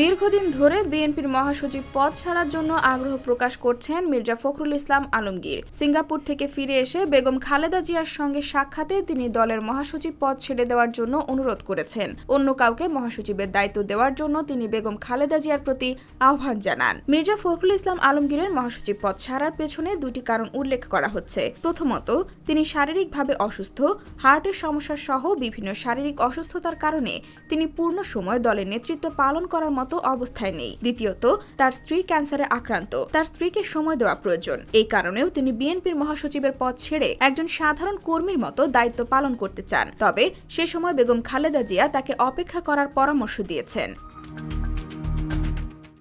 দীর্ঘদিন ধরে বিএনপির মহাসচিব পদ ছাড়ার জন্য আগ্রহ প্রকাশ করছেন মির্জা ফখরুল ইসলাম আলমগীর। সিঙ্গাপুর থেকে ফিরে এসে বেগম খালেদা জিয়ার সঙ্গে সাক্ষাতে তিনি দলের মহাসচিব পদ ছেড়ে দেওয়ার জন্য অনুরোধ করেছেন। অন্য কাউকে মহাসচিবের দায়িত্ব দেওয়ার জন্য তিনি বেগম খালেদা জিয়ার প্রতি আহ্বান জানান। মির্জা ফখরুল ইসলাম আলমগীরের মহাসচিব পদ ছাড়ার পেছনে দুটি কারণ উল্লেখ করা হচ্ছে। প্রথমত, তিনি শারীরিকভাবে অসুস্থ, হার্টের সমস্যা সহ বিভিন্ন শারীরিক অসুস্থতার কারণে তিনি পূর্ণ সময় দলের নেতৃত্ব পালন করার মতো অবস্থায় নেই। দ্বিতীয়ত, তার স্ত্রী ক্যান্সারে আক্রান্ত। তার স্ত্রীকে সময় দেওয়া প্রয়োজন। এই কারণেও তিনি বিএনপির মহাসচিবের পদ ছেড়ে একজন সাধারণ কর্মীর মতো দায়িত্ব পালন করতে চান। তবে সে সময় বেগম খালেদা জিয়া তাকে অপেক্ষা করার পরামর্শ দিয়েছেন।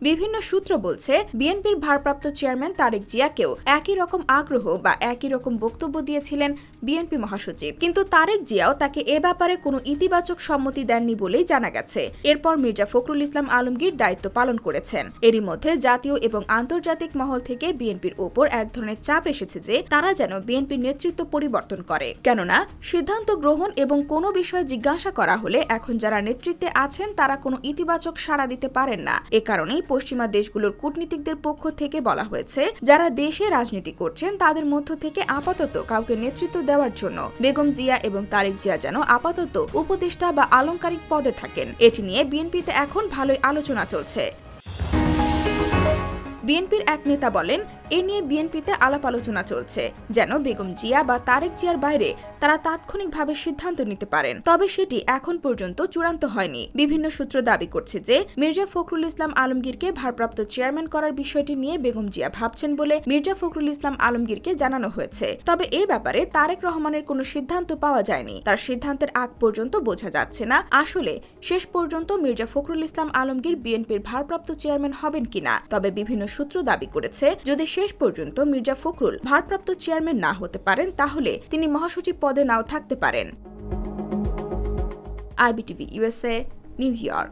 বিভিন্ন সূত্র বলছে, বিএনপির ভারপ্রাপ্ত চেয়ারম্যান তারেক জিয়াকেও একই রকম আগ্রহ বা একই রকম বক্তব্য দিয়েছিলেন বিএনপি মহাসচিব। কিন্তু তারেক জিয়াও তাকে এ ব্যাপারে কোনো ইতিবাচক সম্মতি দেননি বলেই জানা গেছে। এরপর মির্জা ফখরুল ইসলাম আলমগীর দায়িত্ব পালন করেছেন। এরই মধ্যে জাতীয় এবং আন্তর্জাতিক মহল থেকে বিএনপির ওপর এক ধরনের চাপ এসেছে যে তারা যেন বিএনপির নেতৃত্ব পরিবর্তন করে। কেননা, সিদ্ধান্ত গ্রহণ এবং কোনো বিষয়ে জিজ্ঞাসা করা হলে এখন যারা নেতৃত্বে আছেন তারা কোনো ইতিবাচক সাড়া দিতে পারেন না। এ কারণেই পশ্চিমা দেশগুলোর কূটনীতিকদের পক্ষ থেকে বলা হয়েছে, যারা দেশে রাজনীতি করছেন, তাদের মধ্য থেকে আপাতত কাউকে নেতৃত্ব দেওয়ার জন্য বেগম জিয়া এবং তারেক জিয়া যেন আপাতত উপদেষ্টা বা আলংকারিক পদে থাকেন। এটি নিয়ে বিএনপিতে এখন ভালোই আলোচনা চলছে। বিএনপির এক নেতা বলেন এ নিয়ে বিএনপিতে আলাপ আলোচনা চলছে। যেন বেগম জিয়া বা তারেক জিয়ার বাইরে তারা তাৎক্ষণিকভাবে সিদ্ধান্ত নিতে পারেন। তবে সেটি এখন পর্যন্ত চূড়ান্ত হয়নি। বিভিন্ন সূত্র দাবি করছে যে, মির্জা ফখরুল ইসলাম আলমগীরকে ভারপ্রাপ্ত চেয়ারম্যান করার বিষয়টি নিয়ে বেগম জিয়া ভাবছেন বলে মির্জা ফখরুল ইসলাম আলমগীরকে জানানো হয়েছে। তবে এ ব্যাপারে তারেক রহমানের কোনো সিদ্ধান্ত পাওয়া যায়নি। তার সিদ্ধান্তের আগ পর্যন্ত বোঝা যাচ্ছে না আসলে শেষ পর্যন্ত মির্জা ফখরুল ইসলাম আলমগীর বিএনপির ভারপ্রাপ্ত চেয়ারম্যান হবেন কিনা। তবে বিভিন্ন সূত্র দাবি করেছে, যদি শেষ পর্যন্ত মির্জা ফখরুল ভারপ্রাপ্ত চেয়ারম্যান না হতে পারেন, তাহলে তিনি মহাসচিব পদে নাও থাকতে পারেন। IBTV USA New York.